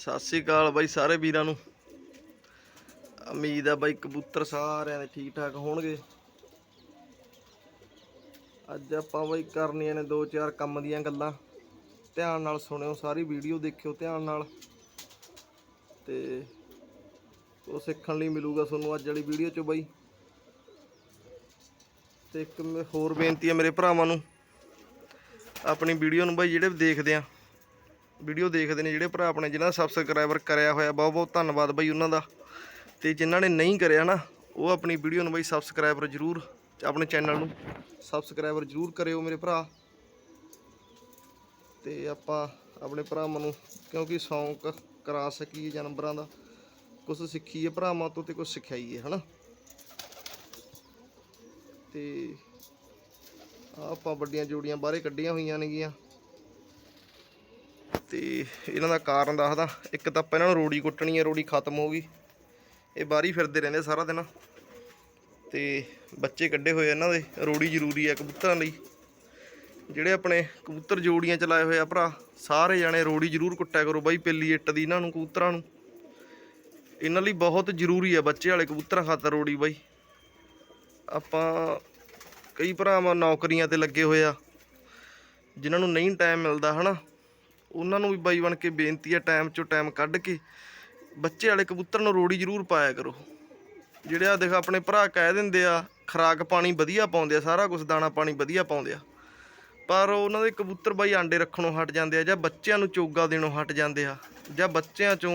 ਸਤਿ ਸ੍ਰੀ ਅਕਾਲ ਬਾਈ ਸਾਰੇ ਵੀਰਾਂ ਨੂੰ। ਉਮੀਦ ਆ ਬਾਈ ਕਬੂਤਰ ਸਾਰਿਆਂ ਦੇ ਠੀਕ ਠਾਕ ਹੋਣਗੇ। ਅੱਜ ਆਪਾਂ ਬਾਈ ਕਰਨੀਆਂ ਨੇ ਦੋ ਚਾਰ ਕੰਮ ਦੀਆਂ ਗੱਲਾਂ। ਧਿਆਨ ਨਾਲ ਸੁਣਿਓ ਸਾਰੀ ਵੀਡੀਓ, ਦੇਖਿਓ ਧਿਆਨ ਨਾਲ। ਤੇ ਉਹ ਸਿੱਖਣ ਲਈ ਮਿਲੂਗਾ ਤੁਹਾਨੂੰ ਅੱਜ ਵਾਲੀ ਵੀਡੀਓ 'ਚ ਬਾਈ। ਤੇ ਇੱਕ ਮੇ- ਹੋਰ ਬੇਨਤੀ ਹੈ ਮੇਰੇ ਭਰਾਵਾਂ ਨੂੰ। ਆਪਣੀ ਵੀਡੀਓ ਨੂੰ ਬਾਈ ਜਿਹੜੇ ਦੇਖਦੇ ਆ। ਵੀਡੀਓ ਦੇਖਦੇ ਨੇ ਜਿਹੜੇ ਭਰਾ ਆਪਣੇ, ਜਿਨ੍ਹਾਂ ਦਾ ਸਬਸਕ੍ਰਾਈਬਰ ਕਰਿਆ ਹੋਇਆ, ਬਹੁਤ ਬਹੁਤ ਧੰਨਵਾਦ ਬਾਈ ਉਹਨਾਂ ਦਾ। ਤੇ ਜਿਨ੍ਹਾਂ ਨੇ ਨਹੀਂ ਕਰਿਆ ਨਾ, ਉਹ ਆਪਣੀ ਵੀਡੀਓ ਨੂੰ ਬਾਈ ਸਬਸਕ੍ਰਾਈਬਰ ਜਰੂਰ, ਆਪਣੇ ਚੈਨਲ ਨੂੰ ਸਬਸਕ੍ਰਾਈਬਰ ਜਰੂਰ ਕਰਿਓ ਮੇਰੇ ਭਰਾ। ਤੇ ਆਪਾਂ ਆਪਣੇ ਭਰਾਵਾਂ ਨੂੰ, ਕਿਉਂਕਿ ਸ਼ੌਂਕ ਕਰਾ ਸਕੀਏ ਜਾਨਵਰਾਂ ਦਾ। ਕੁਝ ਸਿੱਖੀਏ ਭਰਾਵਾਂ ਤੋਂ ਤੇ ਕੁਝ ਸਿਖਾਈਏ, ਹਨਾ? ਤੇ ਆਹ ਆਪਾਂ ਵੱਡੀਆਂ ਜੋੜੀਆਂ ਬਾਹਰੇ ਕੱਢੀਆਂ ਹੋਈਆਂ ਨੇਗੀਆਂ। ਤੇ ਇਹਨਾਂ ਦਾ ਕਾਰਨ ਦੱਸਦਾ। ਇੱਕ ਤਾਂ ਆਪਾਂ ਇਹਨਾਂ ਨੂੰ ਰੋੜੀ ਕੁੱਟਣੀ ਹੈ, ਰੋੜੀ ਖਤਮ ਹੋ ਗਈ। ਇਹ ਬਾਹਰੀ ਫਿਰਦੇ ਰਹਿੰਦੇ ਸਾਰਾ ਦਿਨ। ਤੇ ਬੱਚੇ ਕੱਢੇ ਹੋਏ ਇਹਨਾਂ ਦੇ। ਰੋੜੀ ਜ਼ਰੂਰੀ ਹੈ ਕਬੂਤਰਾਂ ਲਈ। ਜਿਹੜੇ ਆਪਣੇ ਕਬੂਤਰ ਜੋੜੀਆਂ ਚਲਾਏ ਹੋਏ ਆ ਭਰਾ, ਸਾਰੇ ਜਾਣੇ ਰੋੜੀ ਜ਼ਰੂਰ ਕੁੱਟਿਆ ਕਰੋ ਬਾਈ, ਪਿੱਲੀ ਇੱਟ ਦੀ ਇਹਨਾਂ ਨੂੰ, ਕਬੂਤਰਾਂ ਨੂੰ। ਇਹਨਾਂ ਲਈ ਬਹੁਤ ਜ਼ਰੂਰੀ ਹੈ ਬੱਚੇ ਵਾਲੇ ਕਬੂਤਰਾਂ ਖਾਤਰ ਰੋੜੀ ਬਾਈ। ਆਪਾਂ ਕਈ ਭਰਾਵਾਂ ਨੌਕਰੀਆਂ ਤੇ ਲੱਗੇ ਹੋਏ ਆ, ਜਿਨ੍ਹਾਂ ਨੂੰ ਨਹੀਂ ਟਾਈਮ ਮਿਲਦਾ, ਹਨਾ? ਉਹਨਾਂ ਨੂੰ ਵੀ ਬਾਈ ਬਣ ਕੇ ਬੇਨਤੀ ਹੈ ਟਾਈਮ ਚੋਂ ਟਾਈਮ ਕੱਢ ਕੇ ਬੱਚੇ ਵਾਲੇ ਕਬੂਤਰ ਨੂੰ ਰੋੜੀ ਜ਼ਰੂਰ ਪਾਇਆ ਕਰੋ। ਜਿਹੜੇ ਆ ਦੇਖ ਆਪਣੇ ਭਰਾ ਕਹਿ ਦਿੰਦੇ ਆ, ਖਰਾਕ ਪਾਣੀ ਵਧੀਆ ਪਾਉਂਦੇ ਆ, ਸਾਰਾ ਕੁਝ ਦਾਣਾ ਪਾਣੀ ਵਧੀਆ ਪਾਉਂਦੇ ਆ। ਪਰ ਉਹਨਾਂ ਦੇ ਕਬੂਤਰ ਬਾਈ ਆਂਡੇ ਰੱਖਣੋਂ ਹਟ ਜਾਂਦੇ ਆ ਜਾਂ ਬੱਚਿਆਂ ਨੂੰ ਚੋਗਾ ਦੇਣੋਂ ਹਟ ਜਾਂਦੇ ਆ ਜਾਂ ਬੱਚਿਆਂ ਚੋਂ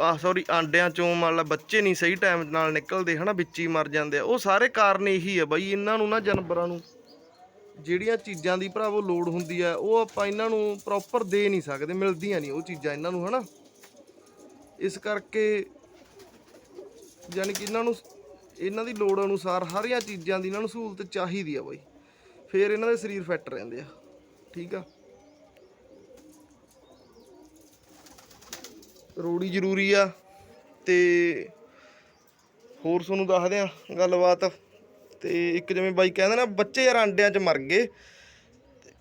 ਆ ਸੌਰੀ ਆਂਡਿਆਂ ਚੋਂ ਮੰਨ ਲਾ ਬੱਚੇ ਨਹੀਂ ਸਹੀ ਟਾਈਮ ਨਾਲ ਨਿਕਲਦੇ ਹਨਾ, ਵਿੱਚ ਹੀ ਮਰ ਜਾਂਦੇ ਆ। ਉਹ ਸਾਰੇ ਕਾਰਨ ਇਹੀ ਆ ਬਾਈ, ਇਹਨਾਂ ਨੂੰ ਨਾ ਜਾਨਵਰਾਂ ਨੂੰ ਜਿਹੜੀਆਂ ਚੀਜ਼ਾਂ ਦੀ ਭਰਾਵੋ ਲੋੜ ਹੁੰਦੀ ਆ, ਉਹ ਆਪਾਂ ਇਹਨਾਂ ਨੂੰ ਪ੍ਰੋਪਰ ਦੇ ਨਹੀਂ ਸਕਦੇ, ਮਿਲਦੀਆਂ ਨਹੀਂ ਉਹ ਚੀਜ਼ਾਂ ਇਹਨਾਂ ਨੂੰ, ਹਨਾ? ਇਸ ਕਰਕੇ ਯਾਨੀ ਕਿ ਇਹਨਾਂ ਨੂੰ, ਇਹਨਾਂ ਦੀ ਲੋੜ ਅਨੁਸਾਰ ਹਰੀਆਂ ਚੀਜ਼ਾਂ ਦੀ ਇਹਨਾਂ ਨੂੰ ਸਹੂਲਤ ਚਾਹੀਦੀ ਆ ਬਾਈ। ਫਿਰ ਇਹਨਾਂ ਦੇ ਸਰੀਰ ਫਿੱਟ ਰਹਿੰਦੇ ਆ, ਠੀਕ ਆ? ਰੋੜੀ ਜ਼ਰੂਰੀ ਆ ਤੇ ਹੋਰ ਤੁਹਾਨੂੰ ਦੱਸਦੇ ਆ ਗੱਲਬਾਤ। ਤੇ ਇੱਕ ਜਿਵੇਂ ਬਾਈ ਕਹਿੰਦੇ ਨਾ, ਬੱਚੇ ਯਾਰ ਅੰਡਿਆਂ 'ਚ ਮਰ ਗਏ।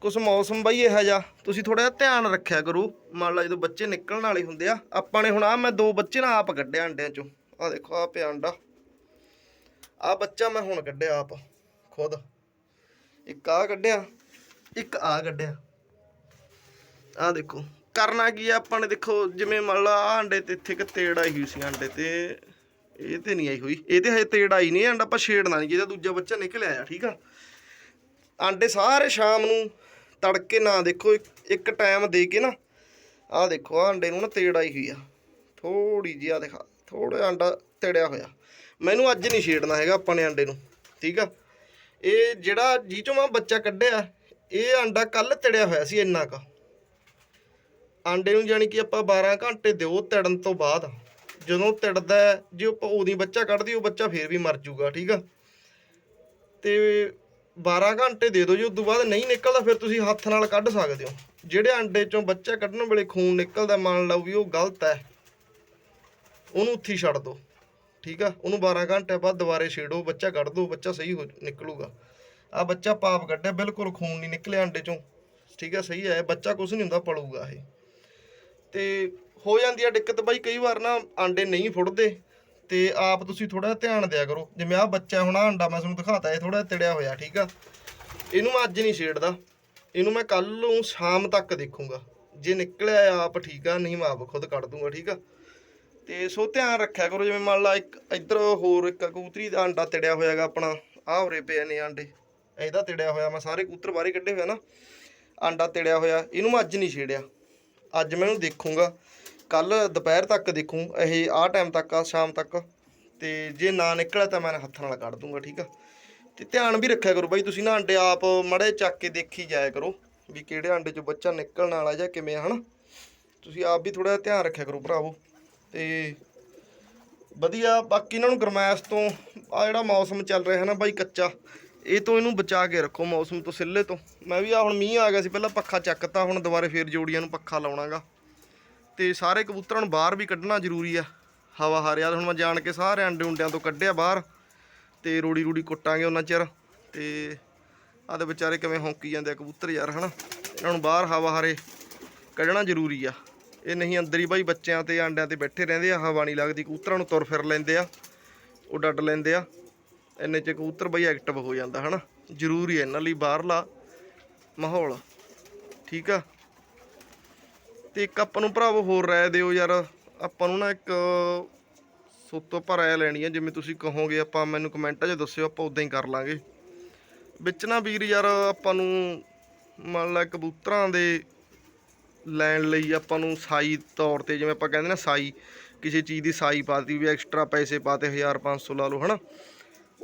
ਕੁਛ ਮੌਸਮ ਬਾਈ ਇਹੋ ਜਿਹਾ। ਤੁਸੀਂ ਥੋੜਾ ਜਿਹਾ ਧਿਆਨ ਰੱਖਿਆ ਕਰੋ। ਮੰਨ ਲਾ ਜਦੋਂ ਬੱਚੇ ਨਿਕਲਣ ਵਾਲੇ ਹੁੰਦੇ ਆ, ਆਪਾਂ ਨੇ ਹੁਣ ਆ ਮੈਂ ਦੋ ਬੱਚੇ ਨਾ ਆਪ ਕੱਢਿਆ ਅੰਡਿਆਂ 'ਚੋਂ। ਆ ਦੇਖੋ ਆ ਪਿਆ ਅੰਡਾ। ਆ ਬੱਚਾ ਮੈਂ ਹੁਣ ਕੱਢਿਆ ਆਪ, ਖੁਦ। ਇੱਕ ਆ ਕੱਢਿਆ, ਇੱਕ ਆ ਕੱਢਿਆ। ਆ ਦੇਖੋ, ਕਰਨਾ ਕੀ ਆ, ਆਪਾਂ ਨੇ ਦੇਖੋ, ਜਿਵੇਂ ਮੰਨ ਲਾ ਆਹ ਅੰਡੇ ਤੇ ਇੱਥੇ ਇੱਕ ਤੇੜ ਆਈ ਹੋਈ ਸੀ ਅੰਡੇ ਤੇ। ਇਹ ਤੇ ਨਹੀਂ ਆਈ ਹੋਈ। ਇਹ ਤੇ ਹਜੇ ਤੇੜ ਆਈ ਨਹੀਂ ਅੰਡਾ ਆਪਾਂ ਛੇੜਨਾ ਨਹੀਂ ਜਿਹਦਾ ਦੂਜਾ ਬੱਚਾ ਨਿਕਲ ਆਇਆ, ਠੀਕ ਆ। ਆਂਡੇ ਸਾਰੇ ਸ਼ਾਮ ਨੂੰ ਤੜਕੇ ਨਾ ਦੇਖੋ, ਇੱਕ- ਇੱਕ ਟਾਈਮ ਦੇ ਕੇ ਨਾ, ਆਹ ਦੇਖੋ, ਆਹ ਅੰਡੇ ਨੂੰ ਨਾ ਤੇੜ ਆਈ ਹੋਈ ਆ। ਥੋੜੀ ਜਿਹੀ ਆ ਦਿਖਾ ਥੋੜਾ ਆਂਡਾ ਤੇੜਿਆ ਹੋਇਆ। ਮੈਨੂੰ ਅੱਜ ਨਹੀਂ ਛੇੜਨਾ ਹੈਗਾ ਆਪਾਂ ਨੇ ਆਂਡੇ ਨੂੰ, ਠੀਕ ਆ। ਇਹ ਜਿਹੜਾ ਜੀ ਚੋਂ ਮੈਂ ਬੱਚਾ ਕੱਢਿਆ, ਇਹ ਆਂਡਾ ਕੱਲ ਤੜਿਆ ਹੋਇਆ ਸੀ ਇੰਨਾ ਕ। ਆਂਡੇ ਨੂੰ ਜਾਨੀ ਕਿ ਆਪਾਂ 12 ਘੰਟੇ ਦਿਓ ਤੜਨ ਤੋਂ ਬਾਅਦ। ਜਦੋਂ ਤਿੜਦਾ ਜੇ ਆਪਾਂ ਉਹਦੀ ਬੱਚਾ ਕੱਢਦੀ, ਉਹ ਬੱਚਾ ਫੇਰ ਵੀ ਮਰ ਜਾਊਗਾ ਠੀਕ ਆ? ਤੇ 12 ਘੰਟੇ ਦੇ ਦਿਓ ਜੇ, ਉਦੋਂ ਬਾਅਦ ਨਹੀਂ ਨਿਕਲਦਾ, ਫਿਰ ਤੁਸੀਂ ਹੱਥ ਨਾਲ ਕੱਢ ਸਕਦੇ ਹੋ। ਜਿਹੜੇ ਅੰਡੇ ਚੋਂ ਬੱਚਾ ਕੱਢਣ ਵੇਲੇ ਖੂਨ ਨਿਕਲਦਾ, ਮੰਨ ਲਓ ਵੀ ਉਹ ਗਲਤ ਹੈ, ਉਹਨੂੰ ਉੱਥੇ ਹੀ ਛੱਡ ਦਿਓ, ਠੀਕ ਆ? ਉਹਨੂੰ 12 ਘੰਟੇ ਬਾਅਦ ਦੁਬਾਰੇ ਛੇੜੋ, ਬੱਚਾ ਕੱਢ ਦਿਓ, ਬੱਚਾ ਸਹੀ ਹੋ ਨਿਕਲੂਗਾ। ਆ ਬੱਚਾ ਪਾਪ ਕੱਢਿਆ, ਬਿਲਕੁਲ ਖੂਨ ਨਹੀਂ ਨਿਕਲਿਆ ਅੰਡੇ ਚੋਂ, ਠੀਕ ਆ? ਸਹੀ ਹੈ, ਬੱਚਾ ਕੁਝ ਨਹੀਂ ਹੁੰਦਾ, ਪਲੂਗਾ ਇਹ। ਤੇ ਹੋ ਜਾਂਦੀ ਆ ਦਿੱਕਤ, ਬਾਈ ਕਈ ਵਾਰ ਨਾ ਆਂਡੇ ਨਹੀਂ ਫੁੱਟਦੇ ਤੇ ਆਪ ਤੁਸੀਂ ਥੋੜਾ ਧਿਆਨ ਦਿਆ ਕਰੋ। ਜਿਵੇਂ ਆ ਬੱਚਾ ਹੁਣ ਆਹ ਅੰਡਾ ਮੈਂ ਤੁਹਾਨੂੰ ਦਿਖਾਤਾ, ਇਹ ਥੋੜਾ ਤਿੜਿਆ ਹੋਇਆ, ਠੀਕ ਆ? ਇਹਨੂੰ ਮੈਂ ਅੱਜ ਨਹੀਂ ਛੇੜਦਾ। ਇਹਨੂੰ ਮੈਂ ਕੱਲ ਨੂੰ ਸ਼ਾਮ ਤੱਕ ਦੇਖੂੰਗਾ। ਜੇ ਨਿਕਲਿਆ ਆਪ ਠੀਕ ਆ, ਨਹੀਂ ਮੈਂ ਆਪ ਖੁਦ ਕੱਢ ਦੂੰਗਾ, ਠੀਕ ਆ? ਤੇ ਸੋ ਧਿਆਨ ਰੱਖਿਆ ਕਰੋ, ਜਿਵੇਂ ਮੰਨ ਲਾ ਇੱਕ ਇੱਧਰ ਹੋਰ ਇੱਕ ਕਬੂਤਰੀ ਦਾ ਅੰਡਾ ਤੜਿਆ ਹੋਇਆਗਾ ਆਪਣਾ, ਆਹ ਉਰੇ ਪਏ ਨੇ ਆਂਡੇ। ਇਹਦਾ ਤਿੜਿਆ ਹੋਇਆ ਮੈਂ ਸਾਰੇ ਕਬੂਤਰ ਬਾਹਰੇ ਕੱਢੇ ਹੋਇਆ ਨਾ। ਆਂਡਾ ਤਿੜਿਆ ਹੋਇਆ, ਇਹਨੂੰ ਮੈਂ ਅੱਜ ਨਹੀਂ ਛੇੜਿਆ। ਅੱਜ ਮੈਂ ਇਹਨੂੰ ਦੇਖੂੰਗਾ। ਕੱਲ ਦੁਪਹਿਰ ਤੱਕ ਦੇਖੂੰ, ਇਹ ਆਹ ਟਾਈਮ ਤੱਕ ਆ ਸ਼ਾਮ ਤੱਕ। ਤੇ ਜੇ ਨਾ ਨਿਕਲਿਆ ਤਾਂ ਮੈਂ ਹੱਥ ਨਾਲ ਕੱਢ ਦੂੰਗਾ, ਠੀਕ ਆ? ਤੇ ਧਿਆਨ ਵੀ ਰੱਖਿਆ ਕਰੋ ਬਾਈ, ਤੁਸੀਂ ਨਾ ਅੰਡੇ ਆਪ ਮੜੇ ਚੱਕ ਕੇ ਦੇਖੀ ਜਾਇਆ ਕਰੋ ਵੀ ਕਿਹੜੇ ਅੰਡੇ 'ਚੋਂ ਬੱਚਾ ਨਿਕਲਣ ਵਾਲਾ ਜਾਂ ਕਿਵੇਂ ਆ, ਹਨਾ? ਤੁਸੀਂ ਆਪ ਵੀ ਥੋੜਾ ਧਿਆਨ ਰੱਖਿਆ ਕਰੋ ਭਰਾਵੋ। ਤੇ ਵਧੀਆ, ਬਾਕੀ ਇਹਨਾਂ ਨੂੰ ਗਰਮੈਸ਼ ਤੋਂ ਆ ਜਿਹੜਾ ਮੌਸਮ ਚੱਲ ਰਿਹਾ ਹੈ ਨਾ ਬਾਈ ਕੱਚਾ, ਇਹ ਤੋਂ ਇਹਨੂੰ ਬਚਾ ਕੇ ਰੱਖੋ ਮੌਸਮ ਤੋਂ ਸਿੱਲੇ ਤੋਂ। ਮੈਂ ਵੀ ਆ ਹੁਣ ਮੀਂਹ ਆ ਗਿਆ ਸੀ, ਪਹਿਲਾਂ ਪੱਖਾ ਚੱਕਤਾ, ਹੁਣ ਦੁਬਾਰੇ ਫੇਰ ਜੋੜੀਆਂ ਨੂੰ ਪੱਖਾ ਲਾਉਣਾਗਾ। ਤੇ ਸਾਰੇ ਕਬੂਤਰਾਂ ਨੂੰ ਬਾਹਰ ਵੀ ਕੱਢਣਾ ਜ਼ਰੂਰੀ ਆ। ਹਵਾ ਹਾਰਿਆ ਹੁਣ ਮੈਂ ਜਾਣ ਕੇ ਸਾਰੇ ਅੰਡੇ ਉਂਡਿਆਂ ਤੋਂ ਕੱਢਿਆ ਬਾਹਰ ਤੇ ਰੋੜੀ ਰੂੜੀ ਕੁੱਟਾਂਗੇ ਉਹਨਾਂ ਚਿਰ ਤੇ ਆਦੇ ਵਿਚਾਰੇ ਕਿਵੇਂ ਹੌਂਕੀ ਜਾਂਦੇ ਆ ਕਬੂਤਰ ਯਾਰ, ਹਨਾ? ਇਹਨਾਂ ਨੂੰ ਬਾਹਰ ਹਵਾ ਹਾਰੇ ਕੱਢਣਾ ਜ਼ਰੂਰੀ ਆ। ਇਹ ਨਹੀਂ ਅੰਦਰ ਹੀ ਬਾਈ ਬੱਚਿਆਂ ਤੇ ਆਂਡਿਆਂ ਤੇ ਬੈਠੇ ਰਹਿੰਦੇ ਆ, ਹਵਾ ਨਹੀਂ ਲੱਗਦੀ, ਕਬੂਤਰਾਂ ਨੂੰ ਤੁਰ ਫਿਰ ਲੈਂਦੇ ਆ, ਉਹ ਡੱਡ ਲੈਂਦੇ ਆ। ਇੰਨੇ ਚ ਕਬੂਤਰ ਬਾਈ ਐਕਟਿਵ ਹੋ ਜਾਂਦਾ, ਹਨਾ? ਜ਼ਰੂਰੀ ਹੈ ਇਹਨਾਂ ਲਈ ਬਾਹਰਲਾ ਮਾਹੌਲ, ਠੀਕ ਆ? ਤੇ ਇੱਕ ਆਪਾਂ ਨੂੰ ਭਰਾਵੋ ਹੋਰ ਰਾਏ ਦਿਓ ਯਾਰ। ਆਪਾਂ ਨੂੰ ਨਾ ਇੱਕ ਸੋਤੋ ਪਰ ਰਾਏ ਲੈਣੀ ਹੈ ਜਿਵੇਂ ਤੁਸੀਂ ਕਹੋਗੇ ਆਪਾਂ ਮੈਨੂੰ ਕਮੈਂਟਾਂ 'ਚ ਦੱਸਿਓ, ਆਪਾਂ ਉਦਾਂ ਹੀ ਕਰ ਲਾਂਗੇ। ਵਿੱਚ ਨਾ ਵੀਰ ਯਾਰ ਆਪਾਂ ਨੂੰ ਮੰਨ ਲਾ ਕਬੂਤਰਾਂ ਦੇ ਲੈਣ ਲਈ ਆਪਾਂ ਨੂੰ ਸਾਈ ਤੌਰ ਤੇ ਜਿਵੇਂ ਆਪਾਂ ਕਹਿੰਦੇ ਨਾ ਸਾਈ, ਕਿਸੇ ਚੀਜ਼ ਦੀ ਸਾਈ ਪਾਤੀ ਵੀ ਐਕਸਟਰਾ ਪੈਸੇ ਪਾਤੇ 1500 ਲਾ ਲਓ, ਹਨਾ?